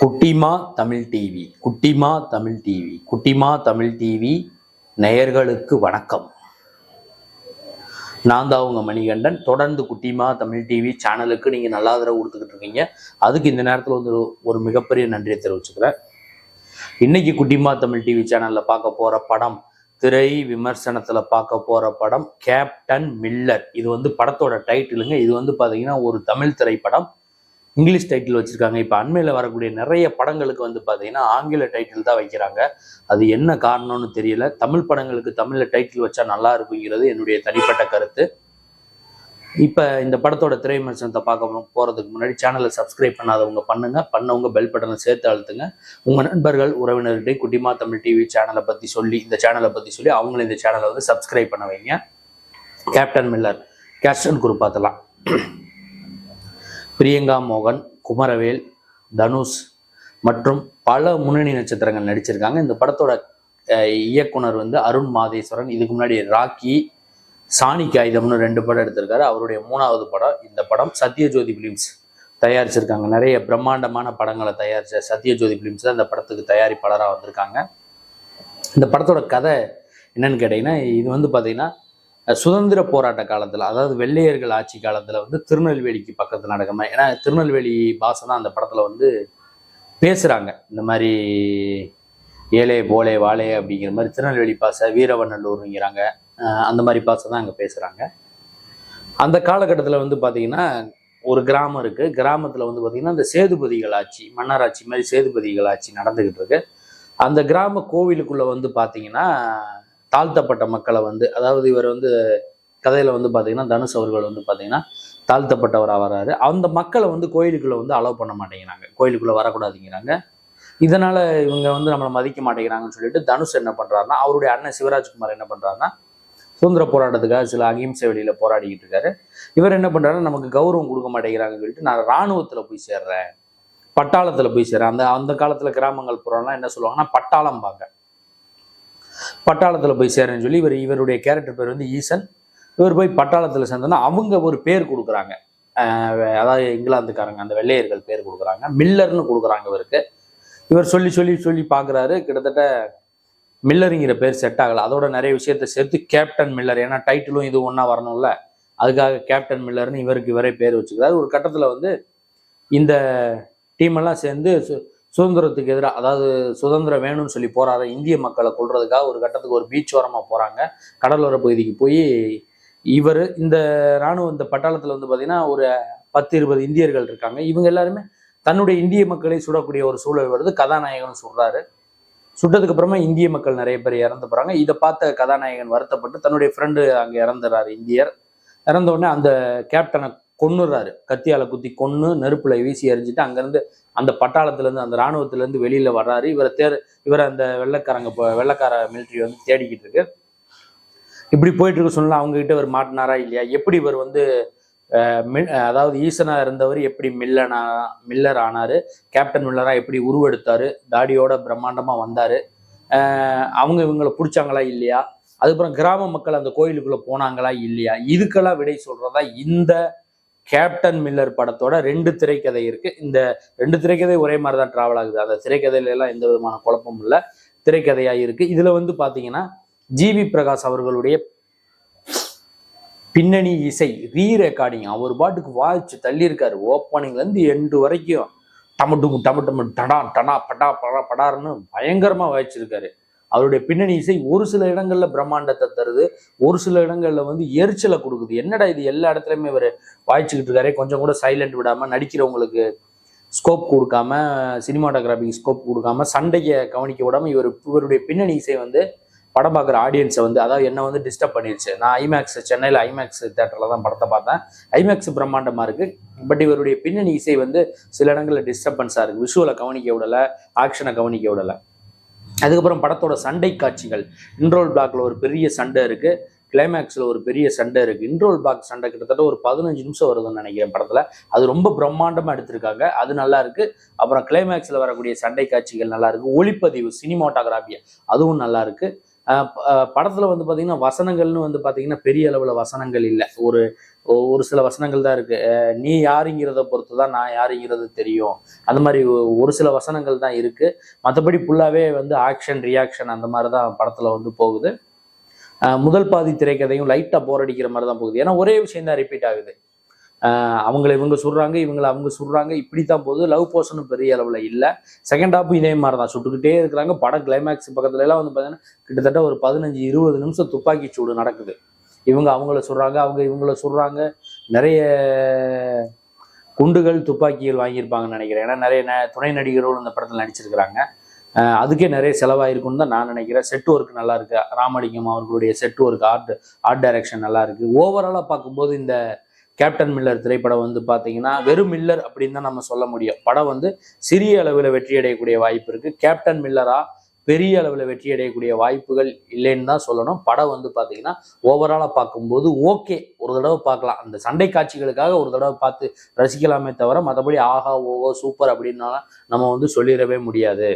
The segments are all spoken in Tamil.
குட்டிமா தமிழ் டிவி குட்டிமா தமிழ் டிவி குட்டிமா தமிழ் டிவி நேயர்களுக்கு வணக்கம். நான் தான் உங்க மணிகண்டன். தொடர்ந்து குட்டிமா தமிழ் டிவி சேனலுக்கு நீங்கள் நல்லா ஆதரவு கொடுத்துக்கிட்டு இருக்கீங்க. அதுக்கு இந்த நேரத்தில் வந்து ஒரு மிகப்பெரிய நன்றியை தெரிவிச்சுக்கிறேன். இன்னைக்கு குட்டிமா தமிழ் டிவி சேனலில் பார்க்க போகிற படம் திரை விமர்சனத்தில் பார்க்க போகிற படம் கேப்டன் மில்லர் இது வந்து படத்தோட டைட்டிலுங்க இது வந்து பார்த்தீங்கன்னா ஒரு தமிழ் திரைப்படம். இங்கிலீஷ் டைட்டில் வச்சுருக்காங்க. இப்போ அண்மையில் வரக்கூடிய நிறைய படங்களுக்கு வந்து பார்த்தீங்கன்னா ஆங்கில டைட்டில் தான் வைக்கிறாங்க. அது என்ன காரணம்னு தெரியல. தமிழ் படங்களுக்கு தமிழில் டைட்டில் வச்சா நல்லா இருக்குங்கிறது என்னுடைய தனிப்பட்ட கருத்து. இப்போ இந்த படத்தோட திரை விமர்சனத்தை பார்க்க போகிறதுக்கு முன்னாடி சேனலை சப்ஸ்கிரைப் பண்ணாதவங்க பண்ணுங்க. பண்ணவங்க பெல் பட்டனை சேர்த்து அழுத்துங்க. உங்கள் நண்பர்கள் உறவினர்கிட்ட குட்டிமா தமிழ் டிவி சேனலை பற்றி சொல்லி இந்த சேனலை பற்றி சொல்லி அவங்களும் இந்த சேனலை வந்து சப்ஸ்கிரைப் பண்ண வைங்க. கேப்டன் மில்லர் கேப்டன் குரூப் பார்த்தலாம். பிரியங்கா மோகன் குமரவேல் தனுஷ் மற்றும் பல முன்னணி நட்சத்திரங்கள் நடிச்சிருக்காங்க. இந்த படத்தோட இயக்குனர் வந்து அருண் மாதேஸ்வரன். இதுக்கு முன்னாடி ராக்கி சாணிக்கு ஆயுதம்னு ரெண்டு படம் எடுத்திருக்காரு. அவருடைய மூணாவது படம் இந்த படம் சத்யஜோதி பிலிம்ஸ் தயாரிச்சிருக்காங்க. நிறைய பிரம்மாண்டமான படங்களை தயாரிச்ச சத்யஜோதி பிலிம்ஸ் தான் இந்த படத்துக்கு தயாரிப்பாளராக வந்திருக்காங்க. இந்த படத்தோட கதை என்னன்னு கேட்டிங்கன்னா இது வந்து பார்த்தீங்கன்னா சுதந்திர போராட்ட காலத்தில் அதாவது வெள்ளையர்கள் ஆட்சி காலத்தில் வந்து திருநெல்வேலிக்கு பக்கத்தில் நடக்கிற ஏன்னா திருநெல்வேலி பாஷை தான் அந்த படத்தில் வந்து பேசுகிறாங்க இந்த மாதிரி ஏலே போலே வாலே அப்படிங்கிற மாதிரி திருநெல்வேலி பாசை வீரவநல்லூருங்கிறாங்க. அந்த மாதிரி பாசை தான் அங்கே பேசுகிறாங்க அந்த காலகட்டத்தில் வந்து பார்த்தீங்கன்னா ஒரு கிராமம் இருக்குது கிராமத்தில் வந்து பார்த்திங்கன்னா இந்த சேதுபதிகள் ஆட்சி மன்னராட்சி மாதிரி சேதுபதிகள் ஆட்சி நடந்துக்கிட்டு இருக்கு. அந்த கிராம கோவிலுக்குள்ளே வந்து பார்த்தீங்கன்னா தாழ்த்தப்பட்ட மக்களை வந்து அதாவது இவர் வந்து கதையில் வந்து பார்த்தீங்கன்னா தனுஷ் அவர்கள் வந்து பார்த்தீங்கன்னா தாழ்த்தப்பட்டவராக வராரு. அந்த மக்களை வந்து கோயிலுக்குள்ளே வந்து அலோவ் பண்ண மாட்டேங்கிறாங்க. கோயிலுக்குள்ளே வரக்கூடாதுங்கிறாங்க. இதனால் இவங்க வந்து நம்மளை மதிக்க மாட்டேங்கிறாங்கன்னு சொல்லிட்டு தனுஷ் என்ன பண்ணுறாருன்னா அவருடைய அண்ணன் சிவராஜ்குமார் என்ன பண்ணுறாருன்னா சுதந்திர போராட்டத்துக்காக சில அகிம்சை வெளியில் போராடிக்கிட்டு இருக்காரு. இவர் என்ன பண்ணுறாருன்னா நமக்கு கௌரவம் கொடுக்க மாட்டேங்கிறாங்கன்னு சொல்லிட்டு நான் இராணுவத்தில் போய் சேர்றேன். பட்டாளத்தில் போய் சேர்றேன். அந்த அந்த காலத்தில் கிராமங்கள் புறம்லாம் என்ன சொல்லுவாங்கன்னா பட்டாளம் பார்க்க பட்டாளத்தில் போய் சேரேன்னு சொல்லி இவர் இவருடைய கேரக்டர் பேர் வந்து ஈசன். இவர் போய் பட்டாளத்தில் சேர்ந்தோன்னா அவங்க ஒரு பேர் கொடுக்குறாங்க. அதாவது இங்கிலாந்துக்காரங்க அந்த வெள்ளையர்கள் பேர் கொடுக்குறாங்க. மில்லர்னு கொடுக்குறாங்க இவருக்கு. இவர் சொல்லி சொல்லி சொல்லி பார்க்குறாரு. கிட்டத்தட்ட மில்லருங்கிற பேர் செட் ஆகலை. அதோட நிறைய விஷயத்த சேர்த்து கேப்டன் மில்லர். ஏன்னா டைட்டிலும் இது ஒன்றா வரணும்ல. அதுக்காக கேப்டன் மில்லர்னு இவருக்கு இவரே பேர் வச்சுக்கிறாரு. ஒரு கட்டத்தில் வந்து இந்த டீமெல்லாம் சேர்ந்து சுதந்திரத்துக்கு எதிராக அதாவது சுதந்திரம் வேணும்னு சொல்லி போறாரு இந்திய மக்களை கொள்றதுக்காக ஒரு கட்டத்துக்கு ஒரு பீச் ஓரமாக போகிறாங்க கடலோர பகுதிக்கு போய் இவர் இந்த இராணுவ இந்த பட்டாளத்தில் வந்து பார்த்தீங்கன்னா ஒரு பத்து இருபது இந்தியர்கள் இருக்காங்க. இவங்க எல்லாருமே தன்னுடைய இந்திய மக்களை சுடக்கூடிய ஒரு சூழல் வருது. கதாநாயகன் சுடுறாரு சுட்டதுக்கு அப்புறமா இந்திய மக்கள் நிறைய பேர் இறந்து போறாங்க. இதை பார்த்த கதாநாயகன் வருத்தப்பட்டு தன்னுடைய ஃப்ரெண்டு அங்கே இறந்துறாரு இந்தியர். இறந்த உடனே அந்த கேப்டனை கொன்னுறாரு. கத்தியால குத்தி கொன்று நெருப்புல வீசி எறிஞ்சிட்டு அங்கேருந்து அந்த பட்டாளத்திலேருந்து அந்த இராணுவத்திலேருந்து வெளியில வர்றாரு. இவரை தேர் இவரை அந்த வெள்ளைக்காரங்க வெள்ளக்கார வெள்ளைக்கார மிலிட்ரி வந்து தேடிக்கிட்டு இருக்கு. இப்படி போயிட்டு இருக்க சொல்லலாம் அவங்ககிட்ட இவர் மாட்டினாரா இல்லையா? எப்படி இவர் வந்து அதாவது ஈசனா இருந்தவர் எப்படி மில்லனா மில்லர் ஆனாரு? கேப்டன் மில்லரா எப்படி உருவெடுத்தாரு? தாடியோட பிரம்மாண்டமா வந்தாரு. அவங்க இவங்களை பிடிச்சாங்களா இல்லையா? அதுக்கப்புறம் கிராம மக்கள் அந்த கோயிலுக்குள்ள போனாங்களா இல்லையா? இதுக்கெல்லாம் விடை சொல்றதா இந்த கேப்டன் மில்லர் படத்தோட ரெண்டு திரைக்கதை இருக்கு. இந்த ரெண்டு திரைக்கதை ஒரே மாதிரி தான் டிராவல் ஆகுது. அந்த திரைக்கதையில எல்லாம் எந்த விதமான குழப்பமும் இல்லை. திரைக்கதையா இருக்கு. இதுல வந்து பாத்தீங்கன்னா ஜிவி பிரகாஷ் அவர்களுடைய பின்னணி இசை ரீ ரெக்கார்டிங் அவர் பாட்டுக்கு வாய்ச்சு தள்ளியிருக்காரு. ஓப்பனிங்லேருந்து எண்டு வரைக்கும் டமட்டும் டமட்டம் டடா டடா படா படா படார்னு பயங்கரமாக வாய்ச்சிருக்காரு. அவருடைய பின்னணி இசை ஒரு சில இடங்கள்ல பிரம்மாண்டத்தை தருது. ஒரு சில இடங்கள்ல வந்து எரிச்சலை கொடுக்குது. என்னடா இது? எல்லா இடத்துலையுமே இவர் வாய்ச்சிக்கிட்டு இருக்காரு. கொஞ்சம் கூட சைலண்ட் விடாம நடிக்கிறவங்களுக்கு ஸ்கோப் கொடுக்காம சினிமாட்டோகிராஃபிக்கு ஸ்கோப் கொடுக்காம சண்டையை கவனிக்க விடாம இவர் இவருடைய பின்னணி இசை வந்து படம் பார்க்குற ஆடியன்ஸை வந்து அதாவது என்ன வந்து டிஸ்டர்ப் பண்ணிருச்சு. நான் ஐமேக்ஸ் சென்னையில் ஐமேக்ஸ் தேட்டரில் தான் படத்தை பார்த்தேன். ஐமேக்ஸ் பிரம்மாண்டமாக இருக்குது பட் இவருடைய பின்னணி இசை வந்து சில இடங்களில் டிஸ்டர்பன்ஸாக இருக்குது விஷுவலை கவனிக்க விடலை ஆக்ஷனை கவனிக்க விடலை. அதுக்கப்புறம் படத்தோட சண்டை காட்சிகள். இன்ட்ரோல் பிளாக்ல ஒரு பெரிய சண்டை இருக்கு. கிளைமேக்ஸில் ஒரு பெரிய சண்டை இருக்குது இன்ட்ரோல் பிளாக் சண்டை கிட்டத்தட்ட ஒரு பதினஞ்சு நிமிஷம் வருதுன்னு நினைக்கிறேன் படத்தில். அது ரொம்ப பிரம்மாண்டமாக எடுத்திருக்காங்க. அது நல்லா இருக்கு. அப்புறம் கிளைமேக்ஸில் வரக்கூடிய சண்டை காட்சிகள் நல்லா இருக்கு. ஒளிப்பதிவு சினிமாட்டோகிராஃபி அதுவும் நல்லா இருக்குது படத்துல வந்து பாத்தீங்கன்னா வசனங்கள்னு வந்து பாத்தீங்கன்னா பெரிய அளவுல வசனங்கள் இல்லை. ஒரு ஒரு சில வசனங்கள் தான் இருக்கு. நீ யாருங்கிறத பொறுத்து தான் நான் யாருங்கிறது தெரியும். அந்த மாதிரி ஒரு சில வசனங்கள் தான் இருக்கு. மற்றபடி ஃபுல்லாவே வந்து ஆக்ஷன் ரியாக்ஷன் அந்த மாதிரி தான் படத்துல வந்து போகுது. முதல் பாதி திரைக்கதையும் லைட்டா போர் அடிக்கிற மாதிரி தான் போகுது. ஏன்னா ஒரே விஷயம் தான் ரிப்பீட் ஆகுது. அவங்கள இவங்க சுடுறாங்க இவங்களை அவங்க சுடுறாங்க. இப்படி தான் போகுது லவ் போர்ஷனும் பெரிய அளவில் இல்லை. செகண்ட் ஹாப்பும் இதே மாதிரி தான் சுட்டுக்கிட்டே இருக்கிறாங்க. படம் கிளைமேக்ஸ் பக்கத்துல எல்லாம் வந்து பார்த்தீங்கன்னா கிட்டத்தட்ட ஒரு பதினஞ்சு இருபது நிமிஷம் துப்பாக்கி சூடு நடக்குது. இவங்க அவங்கள சுடுறாங்க அவங்க இவங்கள சுடுறாங்க. நிறைய குண்டுகள் துப்பாக்கிகள் வாங்கியிருப்பாங்கன்னு நினைக்கிறேன். ஏன்னா நிறைய ந- துணை நடிகர்களும் இந்த படத்தில் நடிச்சிருக்கிறாங்க. அதுக்கே நிறைய செலவாயிருக்குன்னு தான் நான் நினைக்கிறேன். செட் ஒர்க் நல்லா இருக்கு. ராமலிங்கம் அவர்களுடைய set work art art direction நல்லா இருக்கு. ஓவராலாக பார்க்கும்போது இந்த கேப்டன் மில்லர் திரைப்படம் வந்து பார்த்தீங்கன்னா வெறும் மில்லர் அப்படின்னு தான் நம்ம சொல்ல முடியும். படம் வந்து சிறிய அளவில் வெற்றி அடையக்கூடிய வாய்ப்பு இருக்குது கேப்டன் மில்லரா பெரிய அளவில் வெற்றி அடையக்கூடிய வாய்ப்புகள் இல்லைன்னு தான் சொல்லணும். படம் வந்து பார்த்தீங்கன்னா ஓவராலாக பார்க்கும்போது ஓகே ஒரு தடவை பார்க்கலாம். அந்த சண்டை காட்சிகளுக்காக ஒரு தடவை பார்த்து ரசிக்கலாமே தவிர மற்றபடி ஆஹா ஓஹோ சூப்பர் அப்படின்னாலாம் நம்ம வந்து சொல்லிடவே முடியாது.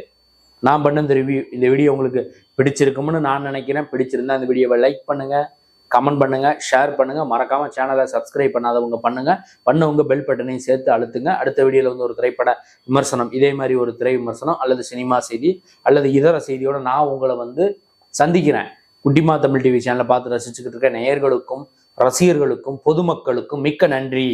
நான் பண்ண இந்த ரிவ்யூ இந்த வீடியோ உங்களுக்கு பிடிச்சிருக்கும்னு நான் நினைக்கிறேன். பிடிச்சிருந்தா இந்த வீடியோவை லைக் பண்ணுங்கள் கமெண்ட் பண்ணுங்க ஷேர் பண்ணுங்க. மறக்காம சேனலை சப்ஸ்கிரைப் பண்ணாதவங்க பண்ணுங்க. பண்ணவங்க பெல் பட்டனையும் சேர்த்து அழுத்துங்க. அடுத்த வீடியோல வந்து ஒரு திரைப்பட விமர்சனம் இதே மாதிரி ஒரு திரை விமர்சனம் அல்லது சினிமா செய்தி அல்லது இதர செய்தியோட நான் உங்களை வந்து சந்திக்கிறேன். குட்டிமா தமிழ் டிவி சேனலை பார்த்து ரசிச்சுக்கிட்டு இருக்க நேயர்களுக்கும் ரசிகர்களுக்கும் பொதுமக்களுக்கும் மிக்க நன்றி.